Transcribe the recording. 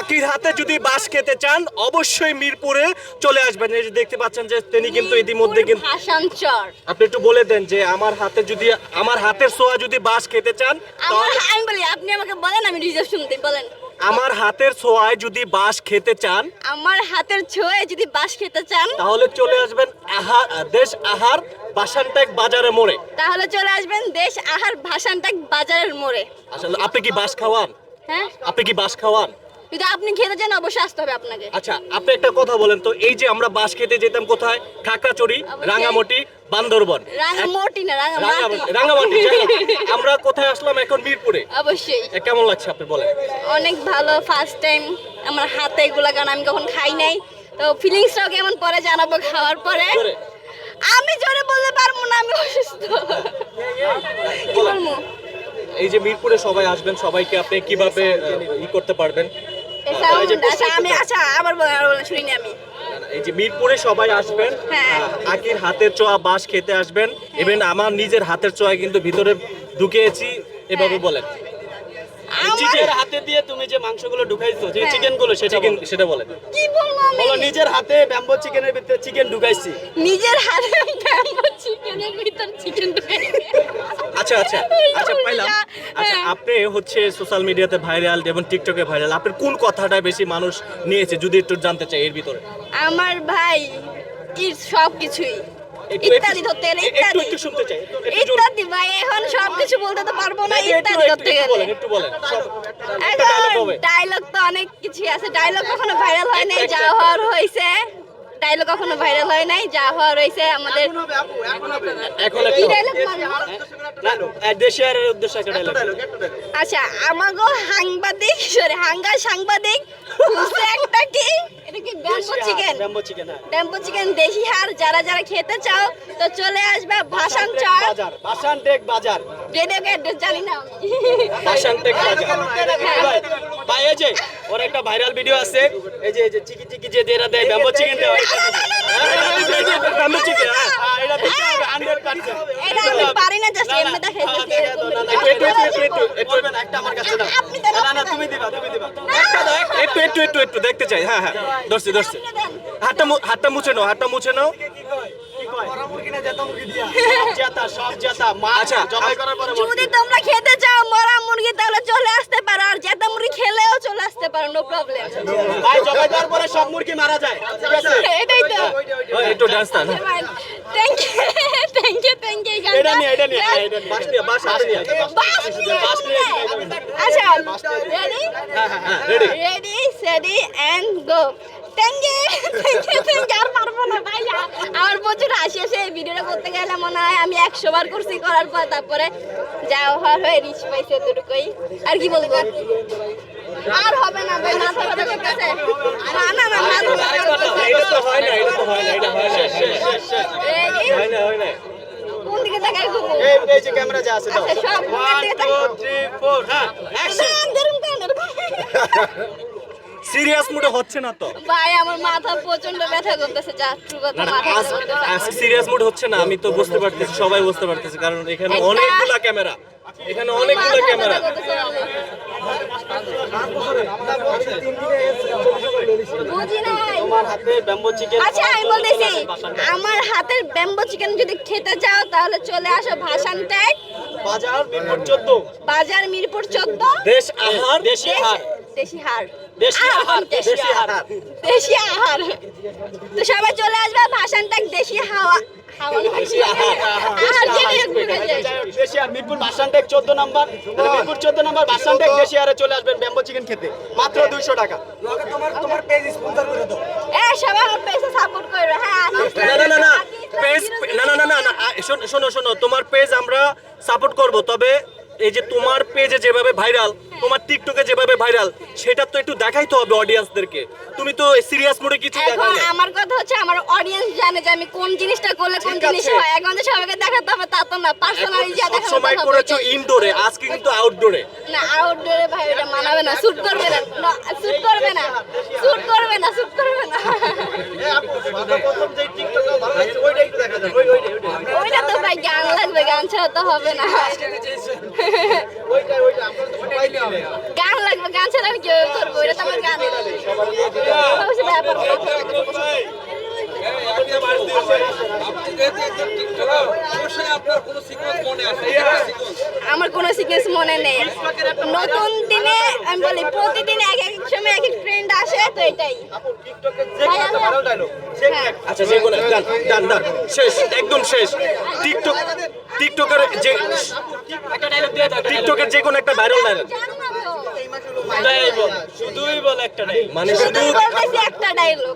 আকির হাতে যদি বাস খেতে চান অবশ্যই মিরপুরে চলে আসবেন। এই যে দেখতে পাচ্ছেন যে তিনি কিন্তু ইতিমধ্যে কিন্তু ভাষাঞ্চর আপনি একটু বলে দেন যে আমার হাতে যদি আমার হাতের সোয়া যদি বাস খেতে চান তাহলে আমি বলি আপনি আমাকে বলেন আমি রিজার্ভ শুনতে বলেন। আমার হাতের সোয়ায় যদি বাস খেতে চান আমার হাতের ছোঁয়ায় যদি বাস খেতে চান তাহলে চলে আসবেন আহার দেশ আহার বাসানটেক বাজারে মোড়ে। তাহলে চলে আসবেন দেশ আহার ভাষানটাক বাজারের মোড়ে। আসলে আপনি কি বাস খাওয়ান? হ্যাঁ? আপনি কি বাস খাওয়ান? যদি আপনি খেতে চান অবশ্যই আসতে হবে আপনাকে। আচ্ছা আপনি একটা কথা বলেন তো এই যে আমরা বাস খেতে যেতাম কোথায়? অবশ্যই। রাঙামাটি বান্দরবন। রাঙামাটি না রাঙামাটি। রাঙামাটি আমরা কোথায় আসলাম এখন মিরপুরে? অবশ্যই। কেমন লাগছে আপনি বলেন? অনেক ভালো ফার্স্ট টাইম আমার হাতে এগুলা কারণ আমি কখন খাই নাই। তো ফিলিংসটাও কেমন পরে জানাব খাওয়ার পরে। আমি জোরে বলতে পারব না আমি অসুস্থ। এই যে মিরপুরে সবাই আসবেন সবাইকে আপনি কীভাবে ই করতে পারবেন? আচ্ছা আমি আচ্ছা আবার আমি। এই যে মিরপুরে সবাই আসবেন হ্যাঁ। আকির হাতের চোয়া বাস খেতে আসবেন ইভেন আমার নিজের হাতের চোয়া কিন্তু ভিতরে ঢুকিয়েছি এভাবে হ্যাঁ। বলেন। নিজের হাতে দিয়ে তুমি যে মাংসগুলো ঢুকাইছো যে হ্যাঁ। চিকেনগুলো সেটা চিকেন। সেটা বলেন। কি বলব বলো নিজের হাতে ব্যাম্বো চিকেনের ভিতরে চিকেন ঢুকাইছি। নিজের হাতে ব্যাম্বো চিকেনের ভিতর চিকেন আচ্ছা আচ্ছা আচ্ছা পাইলাম। আচ্ছা হ্যাঁ। আপনি হচ্ছে সোশ্যাল মিডিয়াতে ভাইরাল এবং টিকটকে ভাইরাল আপনার কোন কথাটা বেশি মানুষ নিয়েছে যদি একটু জানতে চাই এর ভিতরে? আমার ভাই সব কিছুই। ইত্যাদি ধরতে গেলে ইত্যাদি একটু শুনতে চাই ইত্যাদি ভাই এখন সব কিছু বলতে তো পারব না ইত্যাদি ধরতে গেলে। একটু বলেন এখন ডায়লগ তো অনেক কিছু আছে ডায়লগ কখনো ভাইরাল হয় নাই যা হওয়ার হয়েছে। ডায়লগ কখনো ভাইরাল হয় নাই? যা হওয়া রয়েছে আমাদের এখন ডায়লগ উদ্দেশ্যে আচ্ছা আমাগো সাংবাদিক সরি হাঙ্গা সাংবাদিক একটা কি এটা কি ব্যাম্বো চিকেন ব্যাম্বো চিকেন হ্যাঁ ব্যাম্বো চিকেন দেশি হার যারা যারা খেতে চাও তো চলে আসবে ভাসান চর বাজার বাসান টেক বাজার রেডিওকে অ্যাড্রেস জানি না আমি বাসানটেক বাজার ভাই, ভাই এই যে ওর একটা ভাইরাল ভিডিও আছে এই যে এই যে চিকি চিকি যে দেরা দেয় ব্যাম্বো চিকেন দেয় ব্যাম্বো চিকেন, হ্যাঁ। এটা দিতে হবে 100% এটা আমি পারি না জাস্ট এমনি দেখাইতেছি এরকম একটু একটু একটু একটু একটু একটু বলবেন একটা আমার কাছে দাও আপনি দেন, না না তুমি দিবা তুমি দিবা একটু একটু একটু একটু দেখতে চাই। হ্যাঁ হ্যাঁ। ধরছি ধরছি। হাতটা হাতটা মুছে নাও হাতটা মুছে নাও। সব জেতা সব জেতা মা আচ্ছা, জবাই করার পরে যদি তোমরা খেতে চাও মরা মুরগি তাহলে চলে আসতে পারো। আর জেতা মুরগি খেলেও চলে আসতে পারো নো প্রবলেম ভাই জবাই দেওয়ার পরে সব মুরগি মারা যায়। এটাই তো। একটু ডান্স থ্যাংক ইউ এটা নিয়ে এটা নিয়ে এটা নিয়ে। বাস নিয়ে বাস হাতে নিয়ে বাস নিয়ে আচ্ছা ready ready ready steady and go আর পারব না আমার প্রচুর হাসি আসে এই ভিডিওটা করতে গেলে মনে হয় আমি একশো বার করছি করার পর তারপরে যা হওয়ার হয়ে রিচ পাইছে এতটুকুই। আর কি বলব? আর হবে না ভাই মাথা ব্যথা করতেছে না না না মাথা ব্যথা করতেছে এটা তো হয় না এটা তো হয় না এটা হয় না রেডি হয় না হয় না কোন দিকে তাকাই এই যে ক্যামেরা যা আছে দাও। আচ্ছা সব কোন 1 2 3 4 হ্যাঁ অ্যাকশন সিরিয়াস মুডে হচ্ছে না তো? ভাই আমার মাথা প্রচণ্ড ব্যথা করতেছে যা কথা মাথা আজ করতেছে। আজ সিরিয়াস মুড হচ্ছে না আমি তো বুঝতে পারতেছি সবাই বুঝতে পারতেছে কারণ এখানে একটা- অনেকগুলা ক্যামেরা এখানে অনেকগুলা মাথা ক্যামেরা ব্যথা করতেছে বুঝি নাই। হাতে ব্যাম্বো চিকেন আচ্ছা আমি বলতেছি আমার হাতের ব্যাম্বো চিকেন যদি খেতে চাও তাহলে চলে আসো ভাসান ট্যাগ বাজার মিরপুর 14 বাজার মিরপুর চোদ্দ। দেশ আহার দেশি হার দেশি হার। দেশি আহার, আহার দেশি দেশি দেশি আহার। তো সবাই চলে আসবে ভাসান ট্যাগ দেশি হাওয়া। হাওয়া নয়, দেশি আহার। আহার। জেনে ভুলে যাই। দেশি আর মিরপুর বাসানটেক 14 নাম্বার। মিরপুর 14 নাম্বার বাসানটেক দেশি আরে চলে আসবেন ব্যাম্বো চিকেন খেতে। মাত্র 200 টাকা। এ সবাই আমার পেজে সাপোর্ট করবে হ্যাঁ না না না না পেজ না না না না না শোনো শোনো শোনো তোমার পেজ আমরা সাপোর্ট করব। তবে এই যে তোমার পেজে যেভাবে ভাইরাল তোমার টিকটকে যেভাবে ভাইরাল সেটা তো একটু দেখাইতে হবে অডিয়েন্সদেরকে তুমি তো সিরিয়াস মোডে কিছু এখন দেখাও না আমার কথা হচ্ছে আমার অডিয়েন্স জানে যে আমি কোন জিনিসটা করলে কোন ঠিক জিনিস আছে। হয়। এখন যে সবাইকে দেখাতে হবে তা তো না। পার্সোনালি যা দেখাবো সময় দেখাবো করেছ ইনডোরে আজকে কিন্তু আউটডোরে না আউটডোরে ভাই ওটা মানাবে না। শুট করবে না। শুট করবে না। শুট করবে না শুট করবে না। ওইটা তো ভাই গান লাগবে গান ছাড়া তো হবে না। গান লাগবে গান ছাড়া আমি করব? তো আমার গান। ভাইয়া আমার মনে নেই। নতুন দিনে আমি বলি, প্রতিদিন এক তো এটাই। ভাই, আমি- হ্যাঁ। আচ্ছা যে কোনো ডান ডান ডান শেষ একদম শেষ। টিকটক টিকটকের যে টিকটকের যে কোনো একটা ভাইরাল ডায়লগ জানি না তো। মানে শুধু একটা ডায়লগ